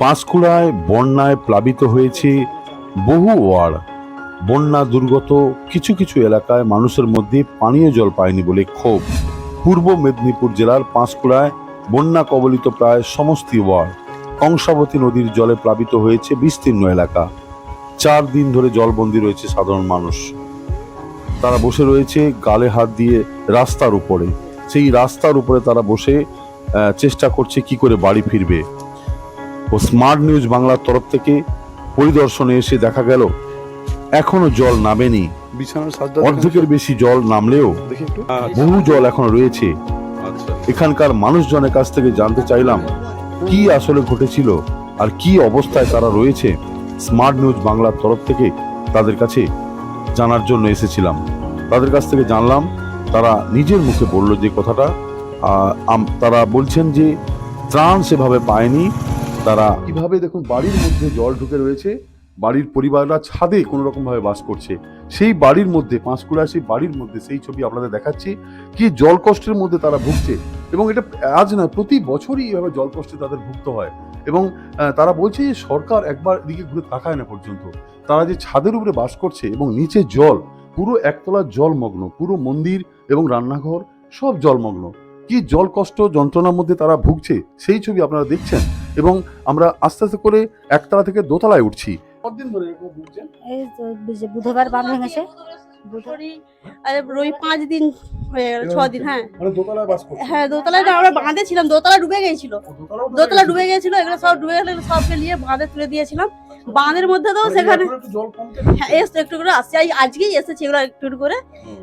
পাঁশকুড়ায় বন্যায় প্লাবিত হয়েছে বহু ওয়ার্ড বন্যা দুর্গত কিছু কিছু এলাকায় মানুষের মধ্যে পানীয় জল পায়নি বলে ক্ষোভ। পূর্ব মেদিনীপুর জেলার পাঁশকুড়ায় বন্যা কবলিত প্রায় সমস্ত ওয়ার্ড কংসাবতী নদীর জলে প্লাবিত হয়েছে বিস্তীর্ণ এলাকা। চার দিন ধরে জলবন্দী রয়েছে সাধারণ মানুষ। তারা বসে রয়েছে গালে হাত দিয়ে রাস্তার উপরে। সেই রাস্তার উপরে তারা বসে চেষ্টা করছে কি করে বাড়ি ফিরবে। ও স্মার্ট নিউজ বাংলার তরফ থেকে পরিদর্শনে এসে দেখা গেল এখনও জল নামেনি। অর্ধেকের বেশি জল নামলেও বহু জল এখনও রয়েছে। আচ্ছা। এখানকার মানুষজনের কাছ থেকে জানতে চাইলাম কি আসলে ঘটেছিল আর কি অবস্থায় তারা রয়েছে। স্মার্ট নিউজ বাংলার তরফ থেকে তাদের কাছে জানার জন্য এসেছিলাম। তাদের কাছ থেকে জানলাম তারা নিজের মুখে বলল যে কথাটা আহ, তারা বলছেন যে ত্রাণ সেভাবে পায়নি তারা কীভাবে দেখুন বাড়ির মধ্যে জল ঢুকে রয়েছে, বাড়ির পরিবাররা ছাদে কোনো রকম ভাবে বাস করছে। সেই বাড়ির মধ্যে পাঁশকুড়া সেই বাড়ির মধ্যে সেই ছবি আপনাদের দেখাচ্ছি, কি জল কষ্টের মধ্যে তারা ভুগছে। এবং এটা আজ নয় প্রতি বছরই এভাবে জল কষ্টে তাদের ভুগতে হয়। এবং তারা বলছে যে সরকার একবার দিকে ঘুরে তাকায় না পর্যন্ত। তারা যে ছাদের উপরে বাস করছে এবং নিচে জল, পুরো একতলা জলমগ্ন, পুরো মন্দির এবং রান্নাঘর সব জলমগ্ন। কি জল কষ্ট যন্ত্রণার মধ্যে তারা ভুগছে, সেই ছবি আপনারা দেখছেন? এবং আমরা আস্তে আস্তে করে একতলা থেকে দোতলায় উঠছি। কতদিন ধরে এরকম বুঝছেন এই তো বুধবার বাঁধ ভেঙেছে। করি রই পাঁচ দিন হয়ে গেল ছ দিন হ্যাঁ। মানে হ্যাঁ দোতলায় আমরা বাঁধে ছিলাম দোতলা ডুবে গেছিল দোতলা ডুবে গেছিল এগুলো সব ডুবে গেলে সবকে নিয়ে বাঁধে তুলে দিয়েছিলাম। বাঁধের মধ্যে তো সেখানে হ্যাঁ এসে একটু করে আসছে। আজকেই এসেছে এগুলো একটু একটু করে।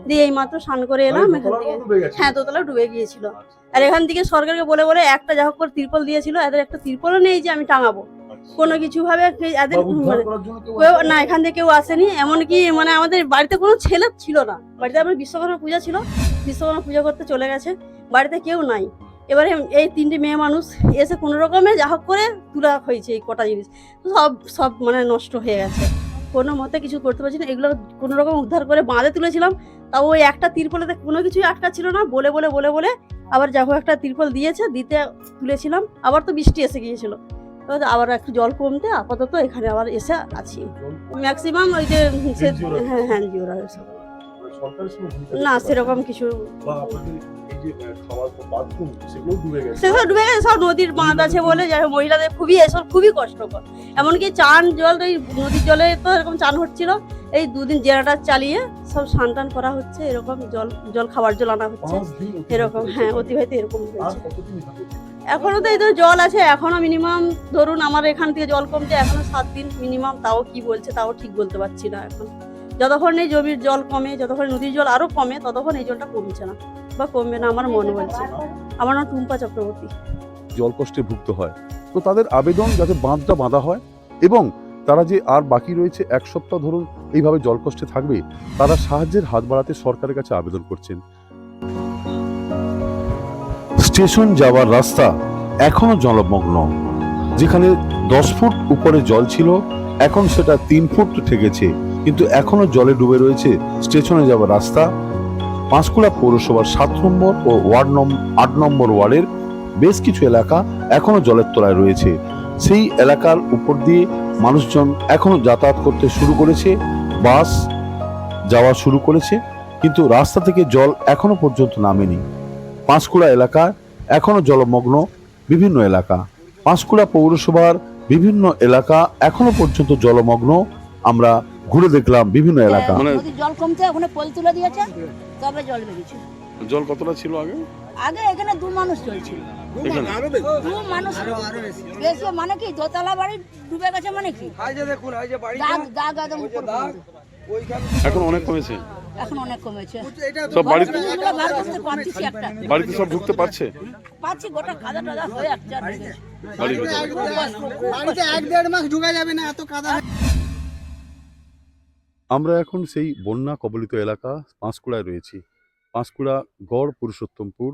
দিয়ে এই মাত্র স্নান করে এলাম এখান থেকে হ্যাঁ দোতলা ডুবে গিয়েছিল। আর এখান থেকে সরকারকে বলে বলে একটা যা হোক করে তিরপল দিয়েছিল এদের একটা তিরপলও নেই যে আমি টাঙাবো। কোনো কিছু ভাবে এদের মানে কেউ না এখান থেকে কেউ আসেনি। এমনকি মানে আমাদের বাড়িতে কোনো ছেলে ছিল না। বাড়িতে আমার বিশ্বকর্মা পূজা ছিল। বিশ্বকর্মা পূজা করতে চলে গেছে। বাড়িতে কেউ নাই। এবারে এই তিনটি মেয়ে মানুষ এসে কোনো রকমে যা হোক করে তোলা হয়েছে এই কটা জিনিস। সব সব মানে নষ্ট হয়ে গেছে। কোনো মতে কিছু করতে পারছি না। এগুলো কোনো রকম উদ্ধার করে বাঁধে তুলেছিলাম। তাও ওই একটা তিরপলেতে কোনো কিছুই আটকা ছিল না। বলে বলে বলে বলে আবার যা হোক একটা তিরপল দিয়েছে দিতে তুলেছিলাম। আবার তো বৃষ্টি এসে গিয়েছিল। তো আবার একটু জল কমতে আপাতত এখানে আবার এসে আছি। ম্যাক্সিমাম ওই যে? হ্যাঁ হ্যাঁ জিও না সেরকম কিছু সেগুলো ডুবে গেছে সব নদীর বাঁধ আছে বলে। যাই মহিলাদের খুবই এসব খুবই কষ্টকর। এমনকি চান জল ওই নদীর জলে তো এরকম চান হচ্ছিল। এই দুদিন জেনারেটার চালিয়ে সব স্নান টান করা হচ্ছে এরকম জল জল খাবার জল আনা হচ্ছে। এরকম হ্যাঁ অতিবাহিত এরকম হয়েছে। এখনও তো এই তো জল আছে এখনও মিনিমাম ধরুন আমার এখান থেকে জল কমছে এখনও সাত দিন মিনিমাম তাও কি বলছে তাও ঠিক বলতে পারছি না এখন। যতক্ষণ এই জমির জল কমে যতক্ষণ নদীর জল আরও কমে ততক্ষণ এই জলটা কমছে না বা কমবে না আমার মন বলছে আমার নাম টুম্পা চক্রবর্তী। জল কষ্টে ভুগতে হয়। তো তাদের আবেদন যাতে বাঁধটা বাঁধা হয় এবং তারা যে আর বাকি রয়েছে এক সপ্তাহ ধরুন এইভাবে জল কষ্টে থাকবে, তারা সাহায্যের হাত বাড়াতে সরকারের কাছে আবেদন করছেন। স্টেশন যাওয়ার রাস্তা এখনও জলমগ্ন। যেখানে দশ ফুট উপরে জল ছিল, এখন সেটা তিন ফুট ঠেকেছে। কিন্তু এখনও জলে ডুবে রয়েছে স্টেশনে যাওয়ার রাস্তা। পাঁশকুড়া পৌরসভার সাত নম্বর ও ওয়ার্ড নম্বর আট নম্বর ওয়ার্ডের বেশ কিছু এলাকা এখনও জলের তলায় রয়েছে। সেই এলাকার উপর দিয়ে মানুষজন এখনও যাতায়াত করতে শুরু করেছে। বাস যাওয়া শুরু করেছে, কিন্তু রাস্তা থেকে জল এখনও পর্যন্ত নামেনি। পাঁশকুড়া এলাকা এখনও জলমগ্ন বিভিন্ন এলাকা। পাঁশকুড়া পৌরসভার বিভিন্ন এলাকা এখনও পর্যন্ত জলমগ্ন। আমরা ঘুরে দেখলাম বিভিন্ন এলাকা। মানে জল ওখানে তুলে দিয়েছে, তবে জল বেরিয়েছে। জল কতটা ছিল আগে? আগে এখানে দু মানুষ চলছিল এখানে? দু মানুষ বেশি। মানে কি? দোতলা বাড়ি ডুবে গেছে মানে কি? এই যে দেখুন এই যে বাড়ি দাগ দাগ একদম উপর পর্যন্ত। ওইখানে এখন অনেক কমেছে? এখন অনেক কমেছে। সব বাড়িতে সব ঢুকতে পারছে? পাচ্ছি গোটা কাদা টাদা হয়ে যাচ্ছে বাড়িতে কষ্ট। এক দেড় মাস ঢুকা যাবে না এত কাদা আমরা এখন সেই বন্যা কবলিত এলাকা পাঁশকুড়ায় রয়েছি। পাঁশকুড়া গড় পুরুষোত্তমপুর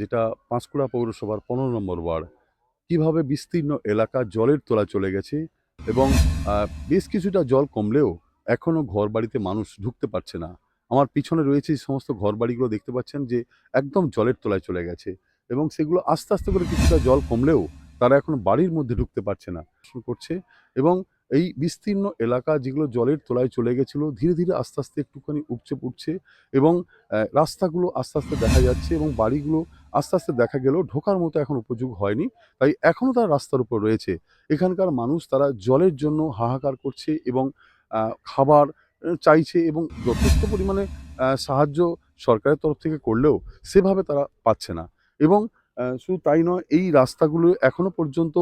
যেটা পাঁশকুড়া পৌরসভার পনেরো নম্বর ওয়ার্ড। কীভাবে বিস্তীর্ণ এলাকা জলের তোলা চলে গেছে এবং বেশ কিছুটা জল কমলেও এখনও ঘর বাড়িতে মানুষ ঢুকতে পারছে না। আমার পিছনে রয়েছে এই সমস্ত ঘর বাড়িগুলো দেখতে পাচ্ছেন যে একদম জলের তলায় চলে গেছে এবং সেগুলো আস্তে আস্তে করে কিছুটা জল কমলেও তারা এখন বাড়ির মধ্যে ঢুকতে পারছে না। করছে এবং এই বিস্তীর্ণ এলাকা যেগুলো জলের তলায় চলে গেছিল, ধীরে ধীরে আস্তে আস্তে একটুখানি উপচে পড়ছে এবং রাস্তাগুলো আস্তে আস্তে দেখা যাচ্ছে এবং বাড়িগুলো আস্তে আস্তে দেখা গেলেও ঢোকার মতো এখন উপযোগ হয়নি। তাই এখনও তারা রাস্তার উপর রয়েছে। এখানকার মানুষ তারা জলের জন্য হাহাকার করছে এবং খাবার চাইছে এবং যথেষ্ট পরিমাণে সাহায্য সরকারের তরফ থেকে করলেও সেভাবে তারা পাচ্ছে না। এবং শুধু তাই নয়, এই রাস্তাগুলো এখনও পর্যন্ত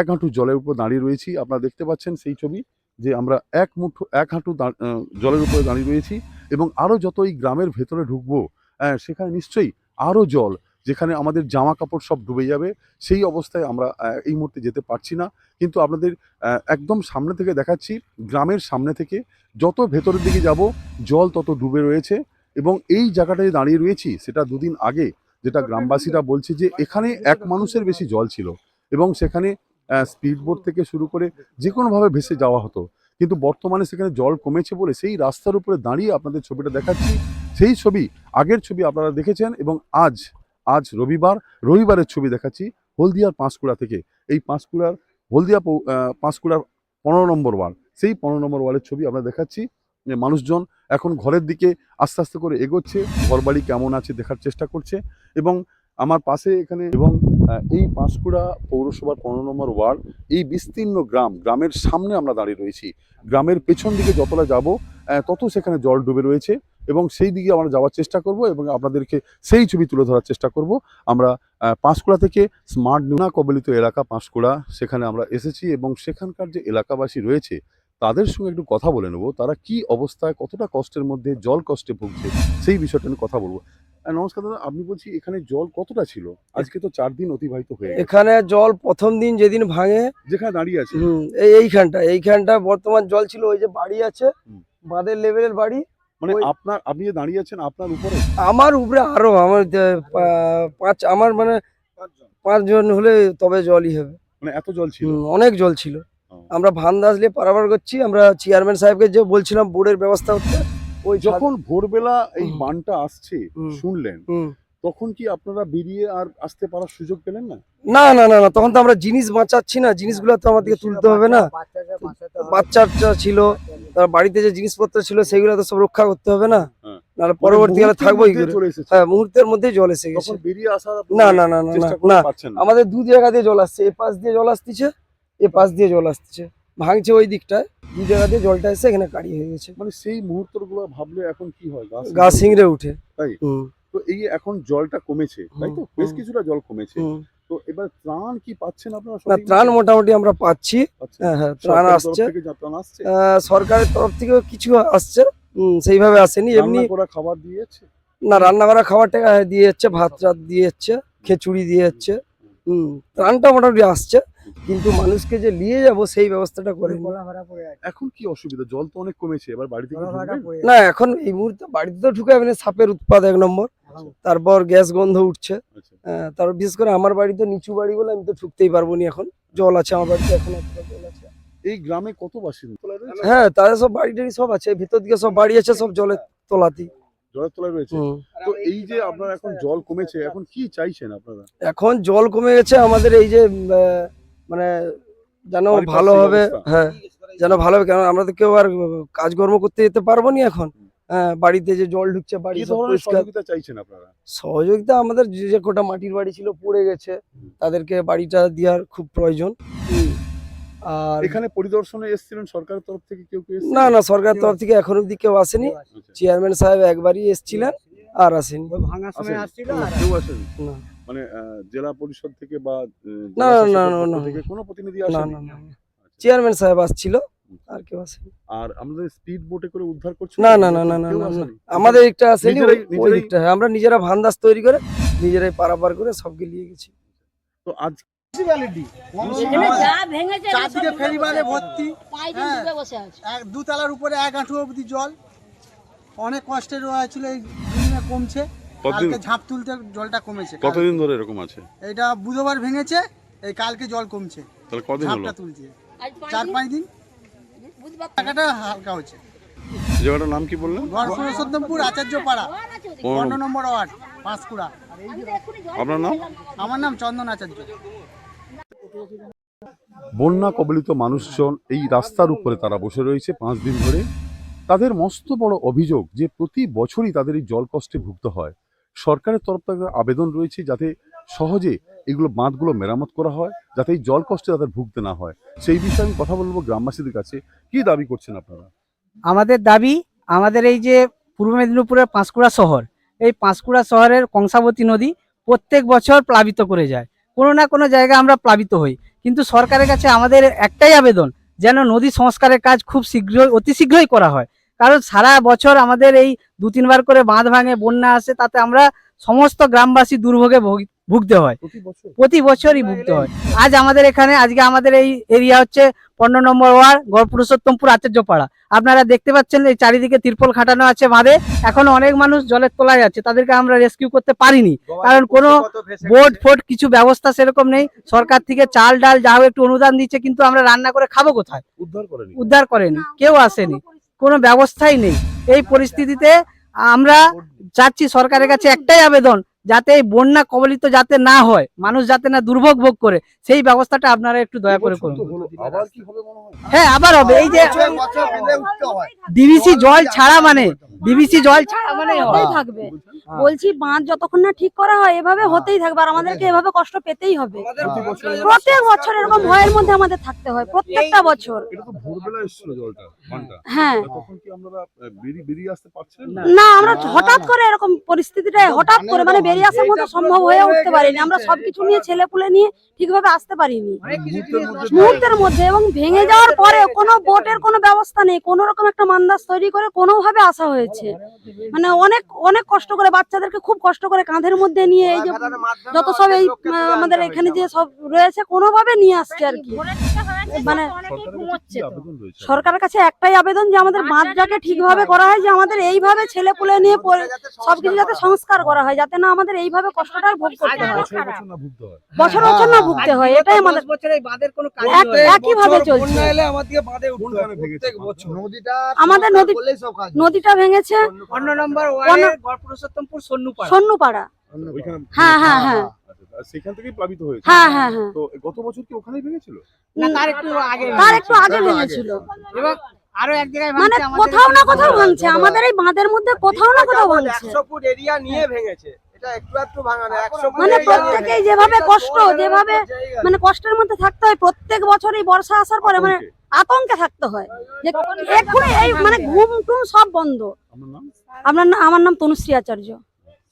এক হাঁটু জলের উপর দাঁড়িয়ে রয়েছি। আপনারা দেখতে পাচ্ছেন সেই ছবি যে আমরা এক মুঠো, এক হাঁটু জলের উপরে দাঁড়িয়ে রয়েছি এবং আরও যত এই গ্রামের ভেতরে ঢুকবো সেখানে নিশ্চয়ই আরও জল, যেখানে আমাদের জামা কাপড় সব ডুবে যাবে, সেই অবস্থায় আমরা এই মুহূর্তে যেতে পারছি না। কিন্তু আপনাদের একদম সামনে থেকে দেখাচ্ছি, গ্রামের সামনে থেকে যত ভেতরের দিকে যাব, জল তত ডুবে রয়েছে এবং এই জায়গাটায় দাঁড়িয়ে রয়েছি, সেটা দুদিন আগে যেটা গ্রামবাসীরা বলছে যে এখানে এক মানুষের বেশি জল ছিল। এবং সেখানে স্পিড বোট থেকে শুরু করে যে কোনোভাবে ভেসে যাওয়া হতো। কিন্তু বর্তমানে সেখানে জল কমেছে বলে সেই রাস্তার উপরে দাঁড়িয়ে আপনাদের ছবিটা দেখাচ্ছি। সেই ছবি, আগের ছবি আপনারা দেখেছেন এবং আজ আজ রবিবার, রবিবারের ছবি দেখাচ্ছি হলদিয়ার পাঁশকুড়া থেকে। এই পাঁশকুড়ার, হলদিয়া পাঁশকুড়ার পনেরো নম্বর ওয়ার্ড সেই পনেরো নম্বর ওয়ার্ডের ছবি আমরা দেখাচ্ছি। মানুষজন এখন ঘরের দিকে আস্তে আস্তে করে এগোচ্ছে, ঘরবাড়ি কেমন আছে দেখার চেষ্টা করছে এবং আমার পাশে এখানে এবং এই পাঁশকুড়া পৌরসভার পনেরো নম্বর ওয়ার্ড, এই বিস্তীর্ণ গ্রাম, গ্রামের সামনে আমরা দাঁড়িয়ে রয়েছি। গ্রামের পেছন দিকে যতটা যাব তত সেখানে জল ডুবে রয়েছে এবং সেই দিকে আমরা যাওয়ার চেষ্টা করব এবং আপনাদেরকে সেই ছবি তুলে ধরার চেষ্টা করব। আমরা পাঁশকুড়া থেকে স্মার্ট নুনা কবলিত এলাকা পাঁশকুড়া, সেখানে আমরা এসেছি এবং সেখানকার যে এলাকাবাসী রয়েছে, তাদের সঙ্গে একটু কথা বলে নেব। তারা কি অবস্থায়, কতটা কষ্টের মধ্যে জল কষ্টে ভুগছে, সেই বিষয়টা নিয়ে কথা বলব। নমস্কার দাদা আপনি বলছি এখানে জল কতটা ছিল? আজকে তো চার দিন অতিবাহিত হয়ে এখানে জল প্রথম দিন যেদিন ভাঙে যেখানে দাঁড়িয়ে আছে। এই এইখানটা এইখানটা বর্তমান জল ছিল ওই যে বাড়ি আছে। বাঁধের লেভেলের বাড়ি মানে আপনার আপনি যে দাঁড়িয়ে আছেন আপনার উপরে? আমার উপরে আরও আমার পাঁচ আমার মানে পাঁচজন হলে তবে জলই হবে। মানে এত জল ছিল? অনেক জল ছিল। আমরা ভান্দাস নিয়ে পারাবার করছি আমরা চেয়ারম্যান সাহেবকে যে বলছিলাম বোর্ডের ব্যবস্থা করতে ওই যখন ভোরবেলা এই হুম। বানটা আসছে শুনলেন হুম। তখন কি আপনারা বেরিয়ে আর আসতে পারার সুযোগ পেলেন না? না না না না তখন তো আমরা জিনিস বাঁচাচ্ছি না জিনিসগুলো তো আমাদেরকে তুলতে হবে না। বাচ্চাটা ছিল তার বাড়িতে যে জিনিসপত্র ছিল সেগুলো তো সব রক্ষা করতে হবে না। হ্যাঁ। নাহলে পরবর্তীকালে চলে এসেছে। হ্যাঁ মুহূর্তের মধ্যেই জল এসে গেছে। বেরিয়ে আসার না না না না না, না। না। আমাদের দু জায়গা দিয়ে জল আসছে এ পাশ দিয়ে জল আসতেছে এ পাশ দিয়ে জল আসতেছে। ভাঙছে ওই দিকটায় দু জায়গা দিয়ে জলটা এসে এখানে কাড়ি হয়ে গেছে। মানে সেই মুহূর্তগুলো ভাবলে এখন কি হয়? গা সিংড়ে উঠে তাই? তো এই এখন জলটা কমেছে তাই তো? বেশ কিছুটা জল কমেছে। তো এবার ত্রাণ কি পাচ্ছেন আপনারা না ত্রাণ মোটামুটি আমরা পাচ্ছি। হ্যাঁ হ্যাঁ ত্রাণ আসছে। থেকে সরকারের তরফ থেকেও কিছু আসছে। সেইভাবে আসেনি। এমনি খাবার দিয়েছে? না রান্না করা খাবারটা দিয়ে যাচ্ছে ভাত রাত দিয়ে যাচ্ছে খিচুড়ি দিয়ে যাচ্ছে হুম ত্রাণটা মোটামুটি আসছে। কিন্তু মানুষকে যে নিয়ে যাব সেই ব্যবস্থাটা করে এখন কি অসুবিধা? জল তো অনেক কমেছে এবার বাড়িতে না এখন এই মুহূর্তে বাড়িতে তো ঢুকে যাবে না সাপের উৎপাদ এক নম্বর। তারপর গ্যাস গন্ধ উঠছে। আচ্ছা। তারপর বিশেষ করে আমার বাড়ি তো নিচু বাড়ি বলে আমি তো ঢুকতেই পারব না এখন। জল আছে আমার বাড়িতে এখন জল আছে। এই গ্রামে কত বাসিন্দা হ্যাঁ তাদের সব বাড়ি টাড়ি সব আছে ভিতর দিকে সব বাড়ি আছে সব জলের তলাতেই। জলের তলায় রয়েছে? তো এই যে আপনার এখন জল কমেছে এখন কি চাইছেন আপনারা? এখন জল কমে গেছে আমাদের এই যে আহ, মানে যেন ভালোভাবে হ্যাঁ যেন ভালো হবে কারণ আমরা তো কেউ আর কাজকর্ম করতে যেতে পারব না এখন। হ্যাঁ বাড়িতে যে জল ঢুকছে বাড়ি সহযোগিতা চাইছেন আপনারা? সহযোগিতা আমাদের যে কোটা মাটির বাড়ি ছিল পড়ে গেছে। তাদেরকে বাড়িটা দেওয়ার খুব প্রয়োজন। আর এখানে পরিদর্শনে এসেছিলেন সরকারের তরফ থেকে কেউ কেউ না না সরকার তরফ থেকে এখন অব্দি কেউ আসেনি। চেয়ারম্যান সাহেব একবারই এসেছিলেন আর আসেনি। আসেনি? কেউ আসেনি? না। মানে জেলা পরিষদ থেকে বা না, না, না, না। থেকে কোনো প্রতিনিধি না আসেনি? না না চেয়ারম্যান সাহেব আসছিল আর কেউ আসেনি। আর আমাদের স্পিড বোটে করে উদ্ধার করছে না না না না না না, না। আমাদের একটা আসেনি নিজেরাই- ওই- দিকটা। হ্যাঁ, আমরা নিজেরা ভান্দাস তৈরি করে নিজেরাই পারাপার করে সবকে নিয়ে গেছি। তো আজ সব চারদিকে ফেরিবারে ভর্তি। দিন হ্যাঁ। দুতলার উপরে এক হাঁটু অবধি জল। অনেক কষ্টের হয়েছিল এই কমছে। কতদিন? ঝাঁপ তুলতে জলটা কমেছে কতদিন ধরে এরকম আছে? এটা বুধবার ভেঙেছে এই কালকে জল কমছে। তাহলে কদিন হলো? তুলছে। চার পাঁচ দিন। টাকাটা হালকা হচ্ছে। জায়গাটার নাম কি বললেন? আচার্য পাড়া। পনেরো নম্বর ওয়ার্ড পাঁশকুড়া। আপনার নাম? আমার নাম চন্দন আচার্য। বন্যা কবলিত মানুষজন এই রাস্তার উপরে তারা বসে রয়েছে পাঁচ দিন ধরে। তাদের মস্ত বড় অভিযোগ যে প্রতি বছরই তাদের এই জল কষ্টে ভুগতে হয়। সরকারের তরফ থেকে আবেদন রয়েছে যাতে সহজে এগুলো বাঁধগুলো মেরামত করা হয়, যাতে এই জল কষ্টে তাদের ভুগতে না হয়। সেই বিষয়ে আমি কথা বলব গ্রামবাসীদের কাছে। কি দাবি করছেন আপনারা? আমাদের দাবি, আমাদের এই যে পূর্ব মেদিনীপুরের পাঁশকুড়া শহর, এই পাঁশকুড়া শহরের কংসাবতী নদী প্রত্যেক বছর প্লাবিত করে যায়। কোনো না কোনো জায়গায় আমরা প্লাবিত হই। কিন্তু সরকারের কাছে আমাদের একটাই আবেদন, যেন নদী সংস্কারের কাজ খুব শীঘ্রই, অতি শীঘ্রই করা হয়। কারণ সারা বছর আমাদের এই দু তিনবার করে বাঁধ ভাঙে বন্যা আসে তাতে আমরা সমস্ত গ্রামবাসী দুর্ভোগে ভুগ- ভুগতে হয়। প্রতি বছরই ভুগতে হয়। আজ আমাদের এখানে আজকে আমাদের এই এরিয়া হচ্ছে পনেরো নম্বর ওয়ার্ড গড়পুরুষোত্তমপুর আচার্যপাড়া। আপনারা দেখতে পাচ্ছেন এই চারিদিকে তিরপল খাটানো আছে বাঁধে। এখন অনেক মানুষ জলের তলায় আছে তাদেরকে আমরা রেস্কিউ করতে পারিনি। কারণ কোনো বোর্ড ফোর্ড কিছু ব্যবস্থা সেরকম নেই। সরকার থেকে চাল ডাল যা একটু অনুদান দিচ্ছে কিন্তু আমরা রান্না করে খাব কোথায়? উদ্ধার করেনি? উদ্ধার করেনি কেউ আসেনি। কোনো ব্যবস্থাই নেই। এই পরিস্থিতিতে আমরা চাচ্ছি সরকারের কাছে একটাই আবেদন যাতে এই বন্যা কবলিত যাতে না হয় মানুষ যাতে না দুর্ভোগ ভোগ করে সেই ব্যবস্থাটা আপনারা একটু দয়া করে করুন। হ্যাঁ? আবার হবে। এই যে ডিবিসি জল ছাড়া মানে ডিবিসি জল ছাড়া মানে হতেই হয়। থাকবে বলছি বাঁধ যতক্ষণ না ঠিক করা হয় এভাবে হতেই থাকবে। আর আমাদেরকে এভাবে কষ্ট পেতেই হবে। প্রত্যেক বছর এরকম ভয়ের মধ্যে আমাদের থাকতে হয় প্রত্যেকটা বছর। এটা তো ভোরবেলা এসেছিল জলটা বানটা হ্যাঁ। না। না আমরা হঠাৎ করে এরকম পরিস্থিতিটা হঠাৎ করে মানে বেরিয়ে আসার মতো সম্ভব হয়ে উঠতে পারিনি। আমরা সবকিছু নিয়ে ছেলে পুলে নিয়ে ঠিকভাবে আসতে পারিনি। মুহূর্তের মধ্যে এবং ভেঙে যাওয়ার পরে কোনো বোটের কোনো ব্যবস্থা নেই। কোনো রকম একটা মান্দাজ তৈরি করে কোনোভাবে আসা হয়েছে। মানে অনেক অনেক কষ্ট করে বাচ্চাদেরকে খুব কষ্ট করে কাঁধের মধ্যে নিয়ে এই যে যত সব এই আমাদের এখানে যে সব রয়েছে কোনোভাবে নিয়ে আসছে আর কি। মানে সরকারের কাছে একটাই আবেদন যে আমাদের বাঁধটাকে ঠিকভাবে করা হয় যে আমাদের এইভাবে ছেলে পুলে নিয়ে সবকিছু যাতে সংস্কার করা হয় যাতে না আমাদের এইভাবে কষ্টটা আর ভোগ করতে হয়। বছর বছর না ভুগতে হয়। বছর বছর না ভুগতে হয় এটাই আমাদের বছর এই বাঁধের কোনো একই ভাবে চলছে। আমাদের নদী নদীটা ভেঙেছে। পনেরো নম্বর সন্নুপাড়া। সন্নুপাড়া। হ্যাঁ, হ্যাঁ, হ্যাঁ। সেখান থেকেই প্লাবিত হয়েছে। হ্যাঁ হ্যাঁ হ্যাঁ। তো গত বছর কি ওখানেই ভেঙেছিল? না তার একটু আগে তার একটু আগে ভেঙেছিল। এবং আরও এক জায়গায় মানে কোথাও না কোথাও ভাঙছে। আমাদের এই বাঁধের মধ্যে কোথাও না কোথাও ভাঙছে। একশো ফুট এরিয়া নিয়ে ভেঙেছে। এটা একটু একটু ভাঙা না একশো ফুট মানে প্রত্যেকেই যেভাবে কষ্ট যেভাবে মানে কষ্টের মধ্যে থাকতে হয় প্রত্যেক বছর এই বর্ষা আসার পরে মানে আতঙ্কে। থাকতে হয়। যে এক্ষুনি এই মানে ঘুম টুম সব বন্ধ। আমার নাম? আপনার আমার নাম তনুশ্রী আচার্য।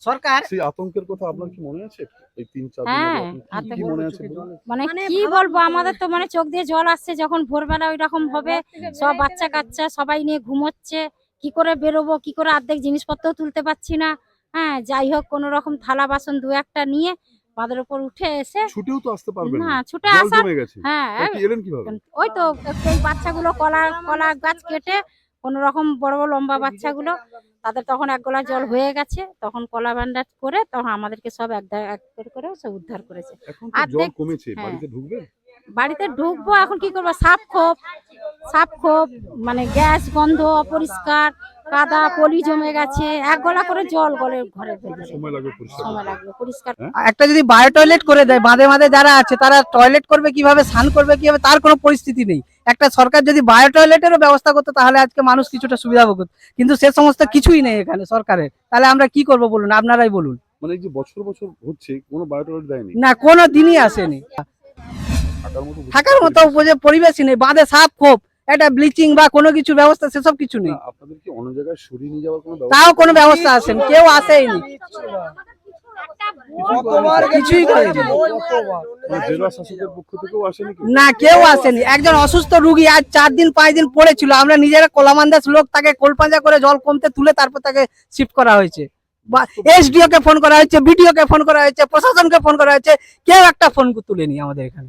সরকার? সেই আতঙ্কের কথা আপনার কি মনে আছে? এই তিন চার দিন হ্যাঁ, কি- মনে আছে মানে কি বলব আমাদের তো মানে চোখ দিয়ে জল আসছে যখন ভোরবেলা ওই রকম হবে সব বাচ্চা কাচ্চা সবাই নিয়ে ঘুমোচ্ছে কি করে বেরোবো কি করে অর্ধেক জিনিসপত্র তুলতে পারছি না। হ্যাঁ যাই হোক কোনো রকম থালা বাসন দু একটা নিয়ে বাঁধের উপর উঠে এসে ছুটেও তো আসতে পারবেন না ছুটে আসার হ্যাঁ এলেন কীভাবে? ওই তো এই বাচ্চাগুলো কলা কলা গাছ কেটে কোন রকম বড় বড় লম্বা বাচ্চাগুলো তাদের তখন এক গলা জল হয়ে। গেছে তখন কলা ভান্ডার করে তখন আমাদেরকে সব এক এক করে করে সব উদ্ধার করেছে। অর্ধেক- কমেছে হ্যাঁ। বাড়িতে ঢুকবেন বাড়িতে ঢুকবো এখন কি করব? সাপ খোপ সাপ খোপ মানে গ্যাস গন্ধ অপরিষ্কার কাদা পলি জমে গেছে এক গলা করে জল গলে ঘরে সময় লাগবে পরিষ্কার পরিষ্কার। একটা যদি বায়ো টয়লেট করে দেয় বাঁধে বাঁধে যারা আছে তারা টয়লেট করবে কীভাবে স্নান করবে কীভাবে তার কোনো পরিস্থিতি নেই। একটা সরকার যদি বায়ো টয়লেটেরও ব্যবস্থা করতো তাহলে আজকে মানুষ কিছুটা সুবিধা ভোগ কিন্তু সে সমস্ত কিছুই নেই এখানে সরকারের। তাহলে আমরা কি করব বলুন? আপনারাই বলুন। মানে এই যে বছর বছর হচ্ছে কোনো বায়োটয়েট দেয়নি? না কোনো দিনই আসেনি। থাকার মতো উপযোগ পরিবেশই নেই বাঁধে সাপ খোপ একটা ব্লিচিং বা কোনো কিছু ব্যবস্থা সেসব কিছু নেই। আপনাদের কি অন্য জায়গায় সরিয়ে নিয়ে যাওয়ার কোনো তাও কোনো ব্যবস্থা আসেনি কেউ আসেইনি। কিছুই করেনি। আসেনি না কেউ আসেনি। একজন অসুস্থ রুগী আজ চার দিন পাঁচ দিন পড়েছিল। আমরা নিজেরা কোলামান্দাস লোক তাকে কোলপাঞ্জা করে জল কমতে তুলে তারপর তাকে শিফট করা হয়েছে। বা এসডিও কে ফোন করা হয়েছে বিডিও কে ফোন করা হয়েছে প্রশাসনকে ফোন করা হয়েছে কেউ একটা ফোন তুলেনি আমাদের এখানে।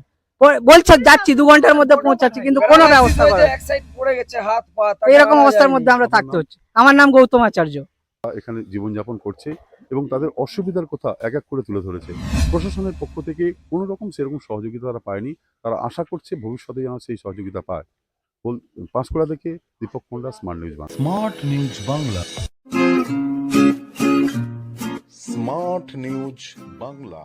বলছে যাচ্ছি দু ঘণ্টার মধ্যে পৌঁছাচ্ছি কিন্তু কোনো ব্যবস্থা করা হয়েছে, এক side পড়ে গেছে হাত পা তাকে এইরকম অবস্থার মধ্যে আমরা থাকতে হচ্ছে। আমার নাম গৌতম আচার্য। এখানে জীবনযাপন করছে এবং তাদের অসুবিধার কথা এক এক করে তুলে ধরেছে। প্রশাসনের পক্ষ থেকে কোনো রকম সেরকম সহযোগিতা তারা পায়নি। তারা আশা করছে ভবিষ্যতে যেন সেই সহযোগিতা পায়। বল- পাঁশকুড়া থেকে Dipak Panda smart news Bangla smart news Bangla smart news Bangla